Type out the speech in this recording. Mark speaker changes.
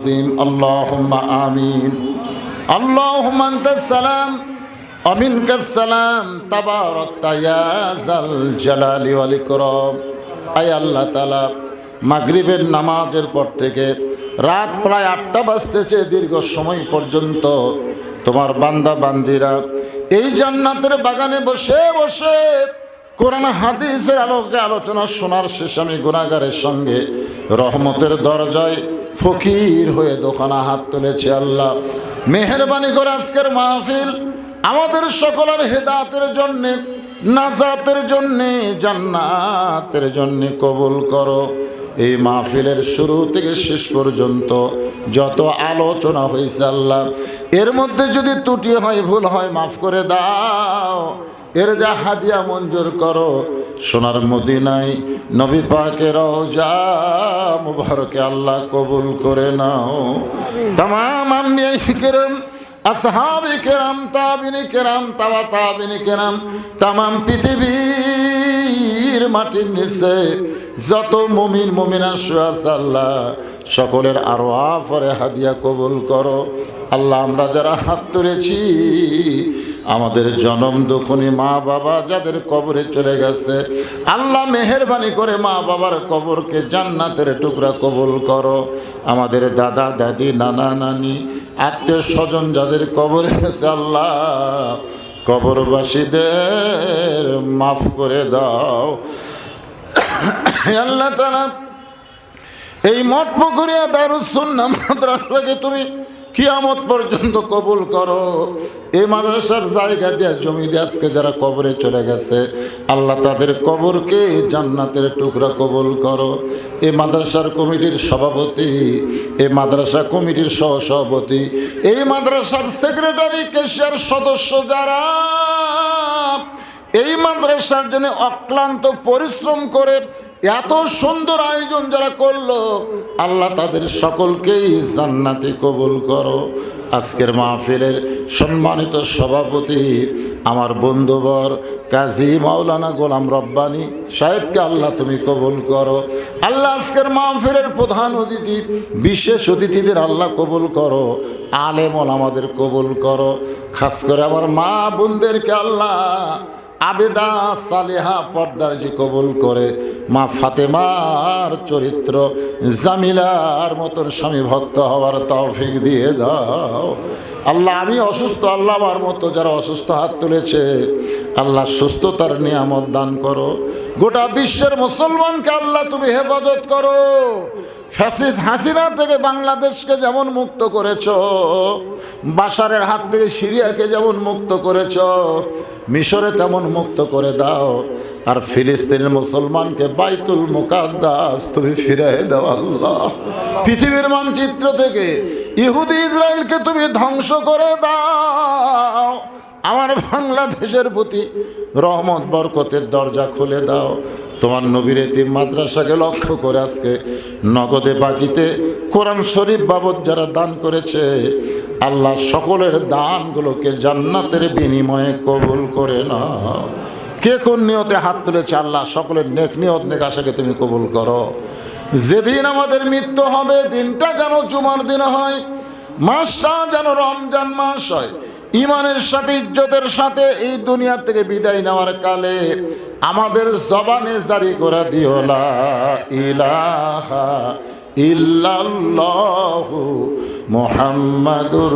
Speaker 1: العظيم اللهم آمين اللهم أنت السلام ومنك السلام تبارك يا ذا الجلال والإكرام আয় আল্লাহ তালা মাগরিবের নামাজের পর থেকে রাত প্রায় আটটা বাজতেছে দীর্ঘ সময় পর্যন্ত তোমার বান্দা বান্দিরা এই জান্নাতের বাগানে বসে বসে কোরআন হাদিসের আলোকে আলোচনা শোনার শেষে আমি গুণাগারের সঙ্গে রহমতের দরজায় ফকির হয়ে দোকানা হাত তুলেছে আল্লাহ। মেহরবানি করে আজকের মাহফিল আমাদের সকলের হেদাতের জন্যে, নাজাতের জন্যে, জান্নাতের জন্যে কবুল করো। এই মাহফিলের শুরু থেকে শেষ পর্যন্ত যত আলোচনা হয়েছে আল্লাহ, এর মধ্যে যদি ত্রুটি হয়, ভুল হয়, মাফ করে দাও। এর যা হাদিয়া মঞ্জুর করো। সোনার মদিনায় নবী পাকের যা মুবারকে আল্লাহ কবুল করে নাও। তাম আমি কেরম আসহাবি কেরাম, তাবিনী কেরাম, তাওয়া তাবিনী কেরাম, তামাম পৃথিবীর মাটির নিচে যত মুমিন, মুমিনা শুয়াস আল্লাহ, সকলের আরও আফরে হাদিয়া কবুল করো। আল্লাহ আমরা যারা হাত তুলেছি আমাদের জনম দুখনি মা বাবা যাদের কবরে চলে গেছে। আল্লাহ মেহরবানি করে মা বাবার কবরকে জান্নাতের টুকরা কবুল করো। আমাদের দাদা, দাদি, নানা, নানি, আত্মীয় স্বজন যাদের কবরে গেছে, আল্লাহ কবরবাসীদের মাফ করে দাও। আল্লাহ তালা এই মঠ পুকুরিয়া দারুসুন্না মাদ্রাসাকে তুমি কিয়ামত পর্যন্ত কবুল করো। এই মাদ্রাসার জায়গা দিয়ে জমি দিয়ে আজকে যারা কবরে চলে গেছে, আল্লাহ তাদের কবরকে জান্নাতের টুকরা কবুল করো। এই মাদ্রাসার কমিটির সভাপতি, এই মাদ্রাসা কমিটির সহ সভাপতি এই মাদ্রাসার সেক্রেটারি, কেশিয়ার সদস্য যারা, এই মাদ্রাসার জন্য অক্লান্ত পরিশ্রম করে এত সুন্দর আয়োজন যারা করল, আল্লাহ তাদের সকলকেই জান্নাতি কবুল করো। আজকের মাহফিলের সম্মানিত সভাপতি আমার বন্ধুবর কাজী মাওলানা গোলাম রব্বানি সাহেবকে আল্লাহ তুমি কবুল করো। আল্লাহ আজকের মাহফিলের প্রধান অতিথি, বিশেষ অতিথিদের আল্লাহ কবুল করো। আলেমল আমাদের কবুল করো। খাস করে আমার মা বোনদেরকে আল্লাহ আবেদা সালেহা পর্দার যে কবুল করে মা ফাতেমার চরিত্র জামিলার মতন স্বামী ভক্ত হওয়ার তৌফিক দিয়ে দাও। আল্লাহ, আমি অসুস্থ, আল্লাহ আমার মতো যারা অসুস্থ হাত তুলেছে, আল্লাহ সুস্থতার নিয়ামত দান করো। গোটা বিশ্বের মুসলমানকে আল্লাহ তুমি হেফাজত করো। ফ্যাসিস হাসিনা থেকে বাংলাদেশকে যেমন মুক্ত করেছ বাসারের হাত থেকে সিরিয়াকে যেমন মুক্ত করেছ, মিশরে তেমন মুক্ত করে দাও। আর ফিলিস্তিনের মুসলমানকে বাইতুল মুকাদ্দাস তুমি ফিরে দাও আল্লাহ। পৃথিবীর মানচিত্র থেকে ইহুদি ইসরায়েলকে তুমি ধ্বংস করে দাও। আমার বাংলাদেশের প্রতি রহমত, বরকতের দরজা খুলে দাও। তোমার নবীর এতিম মাদ্রাসাকে লক্ষ্য করে আজকে নগদে বাকিতে কোরআন শরীফ বাবদ যারা দান করেছে, আল্লাহ সকলের দানগুলোকে জান্নাতের বিনিময়ে কবুল করে না কে কোন নিয়তে হাত তুলেছে আল্লাহ? সকলের নেক নিয়ত নেক আশাকে তুমি কবুল করো। যেদিন আমাদের মৃত্যু হবে, দিনটা যেন জুমার দিন হয়, মাসটা যেন রমজান মাস হয়, ইমানের সাথে, ইজ্জতের সাথে এই দুনিয়া থেকে বিদায় নেওয়ার কালে আমাদের জবানে জারি করে দিও, লা ইলাহা মুহাম্মাদুর